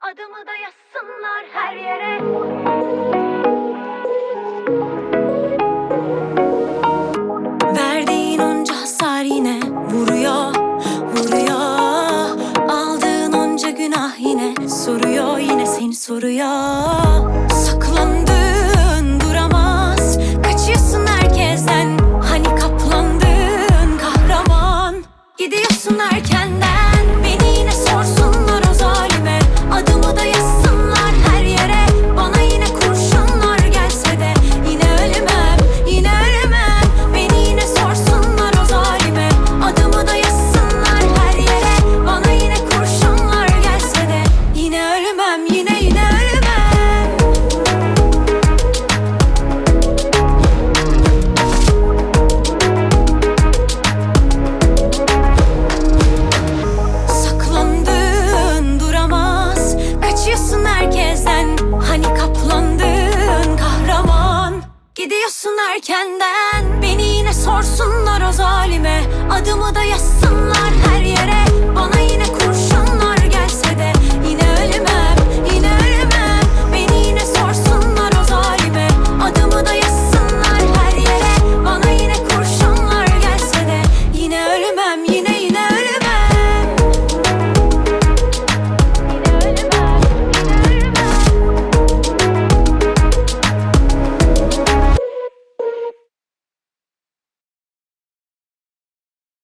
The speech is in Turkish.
Adımı da yazsınlar her yere. Verdiğin onca hasar yine vuruyor, vuruyor. Aldığın onca günah yine soruyor, yine seni soruyor. Saklandığın duramaz, kaçıyorsun herkesten. Hani kaplandığın kahraman. Gidiyorsun erkenden, Gidiyorsun erkenden. Beni yine sorsunlar o zalime. Adımı da yazsınlar her yere